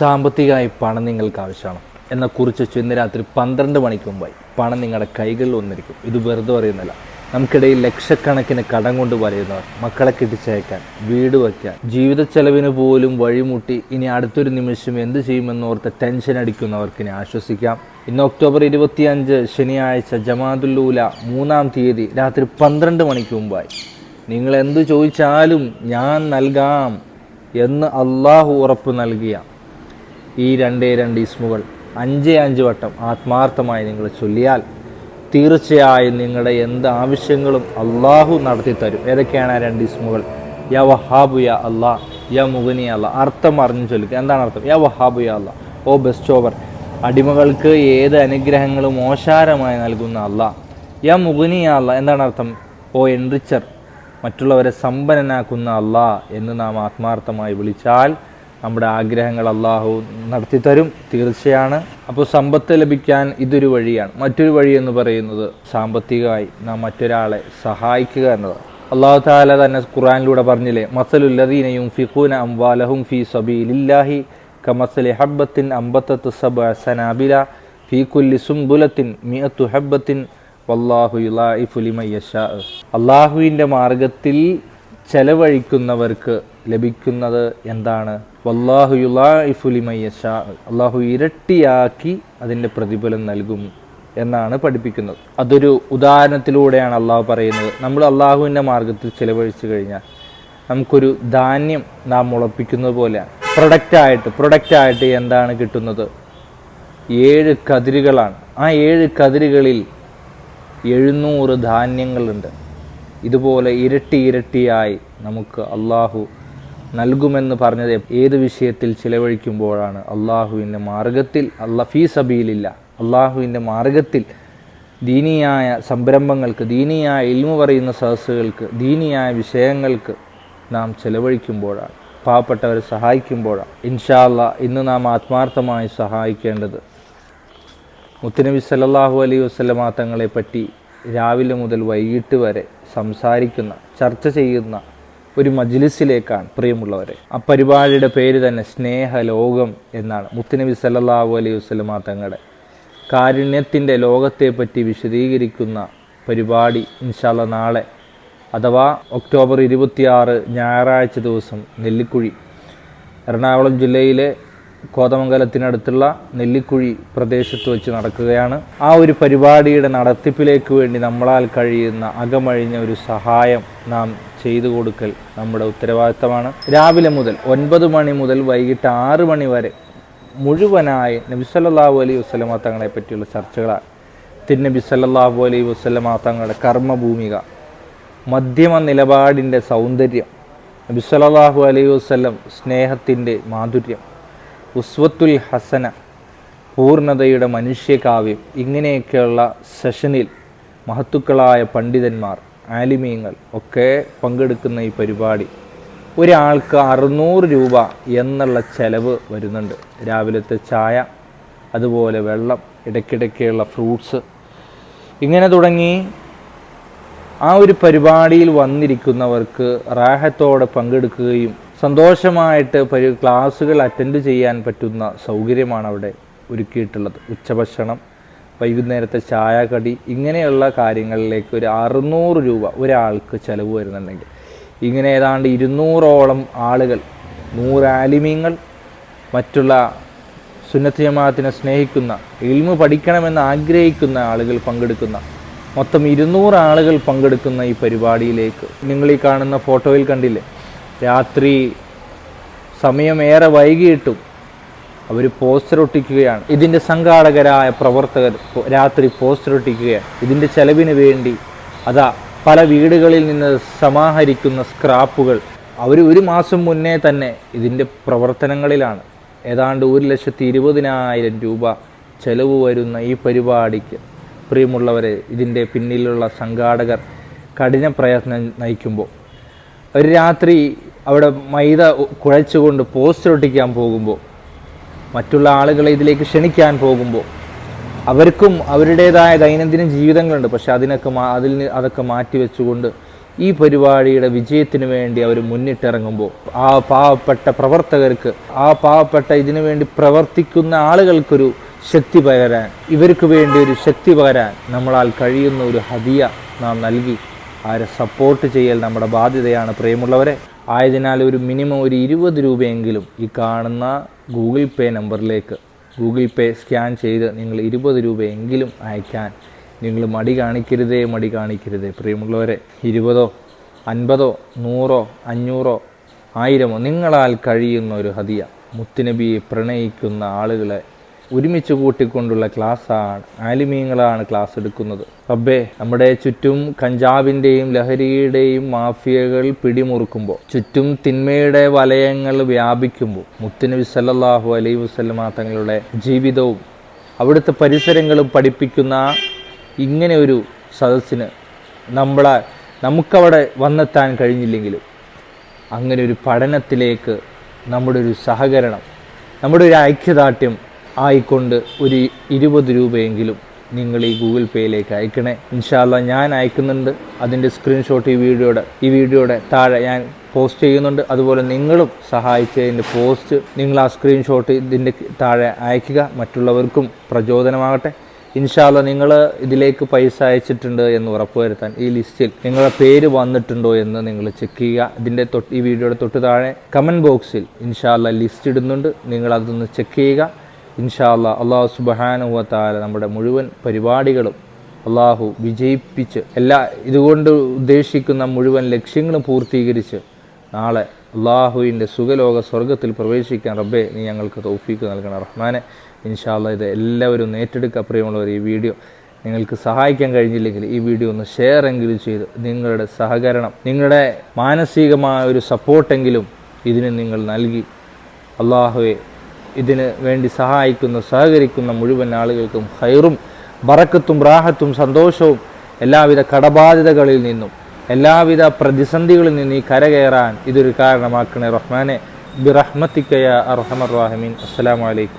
സാമ്പത്തികമായി പണം നിങ്ങൾക്ക് ആവശ്യമാണ് എന്ന കുറിച്ച് ഇന്ന് രാത്രി പന്ത്രണ്ട് മണിക്ക് മുമ്പായി പണം നിങ്ങളുടെ കൈകളിൽ വന്നിരിക്കും. ഇത് വെറുതെ പറയുന്നില്ല നമുക്കിടയിൽ ലക്ഷക്കണക്കിന് കടം കൊണ്ട് വലയുന്നവർ മക്കളെ കെട്ടിച്ചയക്കാൻ വീട് വയ്ക്കാൻ ജീവിത ചെലവിന് പോലും വഴിമുട്ടി ഇനി അടുത്തൊരു നിമിഷം എന്ത് ചെയ്യുമെന്നോർത്ത് ടെൻഷൻ അടിക്കുന്നവർക്ക് ഇനി ആശ്വസിക്കാം. ഇന്ന് ഒക്ടോബർ ഇരുപത്തിയഞ്ച് ശനിയാഴ്ച ജമാതുല്ലൂല മൂന്നാം തീയതി രാത്രി പന്ത്രണ്ട് മണിക്ക് മുമ്പായി. നിങ്ങൾ എന്ത് ചോദിച്ചാലും ഞാൻ നൽകാം എന്ന് അള്ളാഹു ഉറപ്പ് നൽകിയ ഈ രണ്ടേ രണ്ട് ഇസ്മുകൾ അഞ്ചേ അഞ്ച് വട്ടം ആത്മാർത്ഥമായി നിങ്ങൾ ചൊല്ലിയാൽ തീർച്ചയായും നിങ്ങളുടെ എന്ത് ആവശ്യങ്ങളും അള്ളാഹു നടത്തി തരും ഏതൊക്കെയാണ് ആ രണ്ട് ഇസ്മുകൾ? യ വഹാബു യാ അള്ളാ യാ മുഗനി അല്ല അർത്ഥം അറിഞ്ഞു ചൊല്ലുക. എന്താണ് അർത്ഥം? യ വഹാബു യാ അല്ല ഓ ബെസ്റ്റ് ഓവർ അടിമകൾക്ക് ഏത് അനുഗ്രഹങ്ങളും ഓശാരമായി നൽകുന്ന അല്ല യ മുഗനി അല്ല എന്താണ് അർത്ഥം? ഓ എൻറിച്ചർ മറ്റുള്ളവരെ സമ്പന്നനാക്കുന്ന അല്ല എന്ന് നാം ആത്മാർത്ഥമായി വിളിച്ചാൽ നമ്മുടെ ആഗ്രഹങ്ങൾ അള്ളാഹു നടത്തിത്തരും തീർച്ചയാണ്. അപ്പോൾ സമ്പത്ത് ലഭിക്കാൻ ഇതൊരു വഴിയാണ്. മറ്റൊരു വഴി എന്ന് പറയുന്നത് സാമ്പത്തികമായി നാം മറ്റൊരാളെ സഹായിക്കുക എന്നതാണ്. അള്ളാഹു താല തന്നെ ഖുറാനിലൂടെ പറഞ്ഞില്ലേ മസലുല്ലദീനയും ഫിഖൂന അംവാലഹും ഫി സബീലില്ലാഹി കമസലി ഹബ്ബത്തിൻ അമ്പത്തത്ത് സബ സനാബില ഫി കുല്ലി സുംബുലത്തിൻ മിയത്തു ഹബ്ബത്തിൻ വല്ലാഹു യുലായിഫു ലിമൻ യശാ. അള്ളാഹുവിന്റെ മാർഗത്തിൽ ചെലവഴിക്കുന്നവർക്ക് ലഭിക്കുന്നത് എന്താണ്? വല്ലാഹു അള്ളാഹു ഇരട്ടിയാക്കി അതിന്റെ പ്രതിഫലം നൽകും എന്നാണ് പഠിപ്പിക്കുന്നത്. അതൊരു ഉദാഹരണത്തിലൂടെയാണ് അള്ളാഹു പറയുന്നത്. നമ്മൾ അള്ളാഹുവിന്റെ മാർഗത്തിൽ ചിലവഴിച്ചു കഴിഞ്ഞാൽ നമുക്കൊരു ധാന്യം നാം മുളപ്പിക്കുന്നത് പോലെയാണ്. പ്രൊഡക്റ്റായിട്ട് പ്രൊഡക്റ്റായിട്ട് എന്താണ് കിട്ടുന്നത്? ഏഴ് കതിരുകളാണ്. ആ ഏഴ് കതിരുകളിൽ എഴുന്നൂറ് ധാന്യങ്ങളുണ്ട്. ഇതുപോലെ ഇരട്ടി ഇരട്ടിയായി നമുക്ക് അള്ളാഹു നൽകുമെന്ന് പറഞ്ഞത് ഏത് വിഷയത്തിൽ ചിലവഴിക്കുമ്പോഴാണ്? അള്ളാഹുവിന്റെ മാർഗത്തിൽ അല്ല ഫീ സബീലില്ല. അള്ളാഹുവിന്റെ മാർഗത്തിൽ ദീനിയായ സംരംഭങ്ങൾക്ക് ദീനിയായ ഇൽമു പറയുന്ന സദസ്സുകൾക്ക് ദീനിയായ വിഷയങ്ങൾക്ക് നാം ചെലവഴിക്കുമ്പോഴാണ് പാവപ്പെട്ടവരെ സഹായിക്കുമ്പോഴാണ്. ഇൻഷാല്ല ഇന്ന് നാം ആത്മാർത്ഥമായി സഹായിക്കേണ്ടത് മുത്തനബി സല്ലല്ലാഹു അലൈഹി വസല്ലമ തങ്ങളെ പറ്റി രാവിലെ മുതൽ വൈകിട്ട് വരെ സംസാരിക്കുന്ന ചർച്ച ചെയ്യുന്ന ഒരു മജ്ലിസിലേക്കാണ് പ്രിയമുള്ളവരെ. ആ പരിപാടിയുടെ പേര് തന്നെ സ്നേഹ ലോകം എന്നാണ്. മുത്തുനബി സല്ലാഹു അലൈഹി വസല്ലമ തങ്ങളുടെ കാരുണ്യത്തിന്റെ ലോകത്തെപ്പറ്റി വിശദീകരിക്കുന്ന പരിപാടി ഇൻഷാല്ല നാളെ അഥവാ ഒക്ടോബർ ഇരുപത്തിയാറ് ഞായറാഴ്ച ദിവസം നെല്ലിക്കുഴി എറണാകുളം ജില്ലയിലെ കോതമംഗലത്തിനടുത്തുള്ള നെല്ലിക്കുഴി പ്രദേശത്ത് വെച്ച് നടക്കുകയാണ്. ആ ഒരു പരിപാടിയുടെ നടത്തിപ്പിലേക്ക് വേണ്ടി നമ്മളാൽ കഴിയുന്ന അകമഴിഞ്ഞ ഒരു സഹായം നാം ചെയ്തു കൊടുക്കൽ നമ്മുടെ ഉത്തരവാദിത്തമാണ്. രാവിലെ മുതൽ ഒൻപത് മണി മുതൽ വൈകിട്ട് ആറ് മണി വരെ മുഴുവനായി നബി സല്ലല്ലാഹു അലൈഹി വസല്ലമ തങ്ങളെ പറ്റിയുള്ള ചർച്ചകളാണ്. തിന്നബി സല്ലാഹു അലൈ വസല്ലമ തങ്ങളുടെ കർമ്മഭൂമിക മധ്യമ നിലപാടിന്റെ സൗന്ദര്യം നബി അലൈ വസ്ലം സ്നേഹത്തിന്റെ മാധുര്യം ഉസ്വത്തുൽ ഹസന പൂർണതയുടെ മനുഷ്യകാവ്യം ഇങ്ങനെയൊക്കെയുള്ള സെഷനിൽ മഹത്തുക്കളായ പണ്ഡിതന്മാർ ആലിമീങ്ങൾ ഒക്കെ പങ്കെടുക്കുന്ന ഈ പരിപാടി. ഒരാൾക്ക് അറുന്നൂറ് രൂപ എന്നുള്ള ചെലവ് വരുന്നുണ്ട്. രാവിലത്തെ ചായ അതുപോലെ വെള്ളം ഇടയ്ക്കിടയ്ക്കുള്ള ഫ്രൂട്ട്സ്. ഇങ്ങനെ തുടങ്ങി ആ ഒരു പരിപാടിയിൽ വന്നിരിക്കുന്നവർക്ക് റാഹത്തോടെ പങ്കെടുക്കുകയും സന്തോഷമായിട്ട് പരി ക്ലാസ്സുകൾ അറ്റൻഡ് ചെയ്യാൻ പറ്റുന്ന സൗകര്യമാണ് അവിടെ ഒരുക്കിയിട്ടുള്ളത്. ഉച്ചഭക്ഷണം വൈകുന്നേരത്തെ ചായ കടി ഇങ്ങനെയുള്ള കാര്യങ്ങളിലേക്ക് ഒരു അറുന്നൂറ് രൂപ ഒരാൾക്ക് ചിലവ് വരുന്നുണ്ടെങ്കിൽ. ഇങ്ങനെ ഏതാണ്ട് ഇരുന്നൂറോളം ആളുകൾ നൂറാലിമീങ്ങൾ മറ്റുള്ള സുന്നത്ത് ജമാഅത്തിനെ സ്നേഹിക്കുന്ന ഇൽമു പഠിക്കണമെന്ന് ആഗ്രഹിക്കുന്ന ആളുകൾ പങ്കെടുക്കുന്ന മൊത്തം ഇരുന്നൂറ് ആളുകൾ പങ്കെടുക്കുന്ന ഈ പരിപാടിയിലേക്ക്. നിങ്ങൾ ഈ കാണുന്ന ഫോട്ടോയിൽ കണ്ടില്ലേ? രാത്രി സമയം ഏറെ വൈകിയിട്ടും അവർ പോസ്റ്റർ ഒട്ടിക്കുകയാണ്. ഇതിന്റെ സംഘാടകരായ പ്രവർത്തകർ രാത്രി പോസ്റ്റർ ഒട്ടിക്കുകയാണ്. ഇതിന്റെ ചെലവിന് വേണ്ടി അതാ പല വീടുകളിൽ നിന്ന് സമാഹരിക്കുന്ന സ്ക്രാപ്പുകൾ അവർ ഒരു മാസം മുന്നേ തന്നെ ഇതിന്റെ പ്രവർത്തനങ്ങളിലാണ്. ഏതാണ്ട് ഒരു ലക്ഷത്തി ഇരുപതിനായിരം രൂപ ചെലവ് വരുന്ന ഈ പരിപാടിക്ക് പ്രിയമുള്ളവരെ ഇതിന്റെ പിന്നിലുള്ള സംഘാടകർ കഠിന പ്രയത്നം നയിക്കുമ്പോൾ. ഒരു രാത്രി അവിടെ മൈദ കുഴച്ചുകൊണ്ട് പോസ്റ്റർ ഒട്ടിക്കാൻ പോകുമ്പോൾ മറ്റുള്ള ആളുകളെ ഇതിലേക്ക് ക്ഷണിക്കാൻ പോകുമ്പോൾ അവർക്കും അവരുടേതായ ദൈനംദിന ജീവിതങ്ങളുണ്ട്. പക്ഷെ അതിനൊക്കെ അതിൽ അതൊക്കെ മാറ്റി വെച്ചുകൊണ്ട് ഈ പരിപാടിയുടെ വിജയത്തിന് വേണ്ടി അവർ മുന്നിട്ടിറങ്ങുമ്പോൾ ആ പാവപ്പെട്ട പ്രവർത്തകർക്ക് ആ പാവപ്പെട്ട ഇതിനു വേണ്ടി പ്രവർത്തിക്കുന്ന ആളുകൾക്കൊരു ശക്തി പകരാൻ ഇവർക്ക് വേണ്ടി ഒരു ശക്തി പകരാൻ നമ്മളാൽ കഴിയുന്ന ഒരു ഹദിയ നാം നൽകി. ആരെ സപ്പോർട്ട് ചെയ്യൽ നമ്മുടെ ബാധ്യതയാണ്. പ്രിയമുള്ളവരെ ആയതിനാൽ ഒരു മിനിമം ഒരു ഇരുപത് രൂപയെങ്കിലും ഈ കാണുന്ന ഗൂഗിൾ പേ നമ്പറിലേക്ക് ഗൂഗിൾ പേ സ്കാൻ ചെയ്ത് നിങ്ങൾ ഇരുപത് രൂപയെങ്കിലും അയക്കാൻ നിങ്ങൾ മടി കാണിക്കരുതേ മടി കാണിക്കരുതേ. പ്രിയമുള്ളവരെ ഇരുപതോ അൻപതോ നൂറോ അഞ്ഞൂറോ ആയിരമോ നിങ്ങളാൽ കഴിയുന്ന ഒരു ഹതിയ മുത്തുനബിയെ പ്രണയിക്കുന്ന ആളുകളെ ഒരുമിച്ച് കൂട്ടിക്കൊണ്ടുള്ള ക്ലാസ്സാണ്. ആലിമീങ്ങളാണ് ക്ലാസ് എടുക്കുന്നത്. അബ്ബേ നമ്മുടെ ചുറ്റും കഞ്ചാവിന്റെയും ലഹരിയുടെയും മാഫിയകൾ പിടിമുറുക്കുമ്പോൾ ചുറ്റും തിന്മയുടെ വലയങ്ങൾ വ്യാപിക്കുമ്പോൾ മുത്തുനബി സല്ലാഹു അലൈ വസ്ലമാ തങ്ങളുടെ ജീവിതവും അവിടുത്തെ പരിസരങ്ങളും പഠിപ്പിക്കുന്ന ഇങ്ങനെ ഒരു സദസ്സിന് നമ്മളെ നമുക്കവിടെ വന്നെത്താൻ കഴിഞ്ഞില്ലെങ്കിലും അങ്ങനെ ഒരു പഠനത്തിലേക്ക് നമ്മുടെ ഒരു സഹകരണം നമ്മുടെ ഒരു ഐക്യദാർഢ്യം ആയിക്കൊണ്ട് ഒരു ഇരുപത് രൂപയെങ്കിലും നിങ്ങൾ ഈ ഗൂഗിൾ പേയിലേക്ക് അയക്കണേ. ഇൻഷാല്ല ഞാൻ അയക്കുന്നുണ്ട്. അതിന്റെ സ്ക്രീൻഷോട്ട് ഈ വീഡിയോയുടെ ഈ വീഡിയോയുടെ താഴെ ഞാൻ പോസ്റ്റ് ചെയ്യുന്നുണ്ട്. അതുപോലെ നിങ്ങളും സഹായിച്ചതിന്റെ പോസ്റ്റ് നിങ്ങൾ ആ സ്ക്രീൻഷോട്ട് ഇതിന്റെ താഴെ അയക്കുക. മറ്റുള്ളവർക്കും പ്രചോദനമാകട്ടെ. ഇൻഷാല്ല നിങ്ങൾ ഇതിലേക്ക് പൈസ അയച്ചിട്ടുണ്ട് എന്ന് ഉറപ്പുവരുത്താൻ ഈ ലിസ്റ്റിൽ നിങ്ങളുടെ പേര് വന്നിട്ടുണ്ടോ എന്ന് നിങ്ങൾ ചെക്ക് ചെയ്യുക. ഇതിന്റെ തൊട്ട് ഈ വീഡിയോയുടെ തൊട്ട് താഴെ കമന്റ് ബോക്സിൽ ഇൻഷാല്ല ലിസ്റ്റ് ഇടുന്നുണ്ട്. നിങ്ങൾ അതൊന്ന് ചെക്ക് ചെയ്യുക. ഇൻഷാല്ല അള്ളാഹു സുബഹാനുവത്താല നമ്മുടെ മുഴുവൻ പരിപാടികളും അള്ളാഹു വിജയിപ്പിച്ച് എല്ലാ ഇതുകൊണ്ട് ഉദ്ദേശിക്കുന്ന മുഴുവൻ ലക്ഷ്യങ്ങളും പൂർത്തീകരിച്ച് നാളെ അള്ളാഹുവിന്റെ സുഖലോക സ്വർഗത്തിൽ പ്രവേശിക്കാൻ റബ്ബെ നീ ഞങ്ങൾക്ക് തൗഫീക്ക് നൽകണം. റഹ്മാനെ ഇൻഷാല്ല ഇത് എല്ലാവരും ഏറ്റെടുക്കുക. പ്രിയമുള്ളവർ ഈ വീഡിയോ നിങ്ങൾക്ക് സഹായിക്കാൻ കഴിഞ്ഞില്ലെങ്കിൽ ഈ വീഡിയോ ഒന്ന് ഷെയർ എങ്കിലും ചെയ്ത് നിങ്ങളുടെ സഹകരണം നിങ്ങളുടെ മാനസികമായ ഒരു സപ്പോർട്ടെങ്കിലും ഇതിന് നിങ്ങൾ നൽകി. അള്ളാഹുവെ ഇതിന് വേണ്ടി സഹായിക്കുന്ന സഹകരിക്കുന്ന മുഴുവൻ ആളുകൾക്കും ഹൈറും ബറക്കത്തും റാഹത്തും സന്തോഷവും എല്ലാവിധ കടബാധിതകളിൽ നിന്നും എല്ലാവിധ പ്രതിസന്ധികളിൽ നിന്ന് ഈ കരകയറാൻ ഇതൊരു കാരണമാക്കണേ റഹ്മാനെ. ബിറഹ്മത്തിക്കയ അർഹമർ റാഹിമീൻ. അസ്സലാമു അലൈക്കും.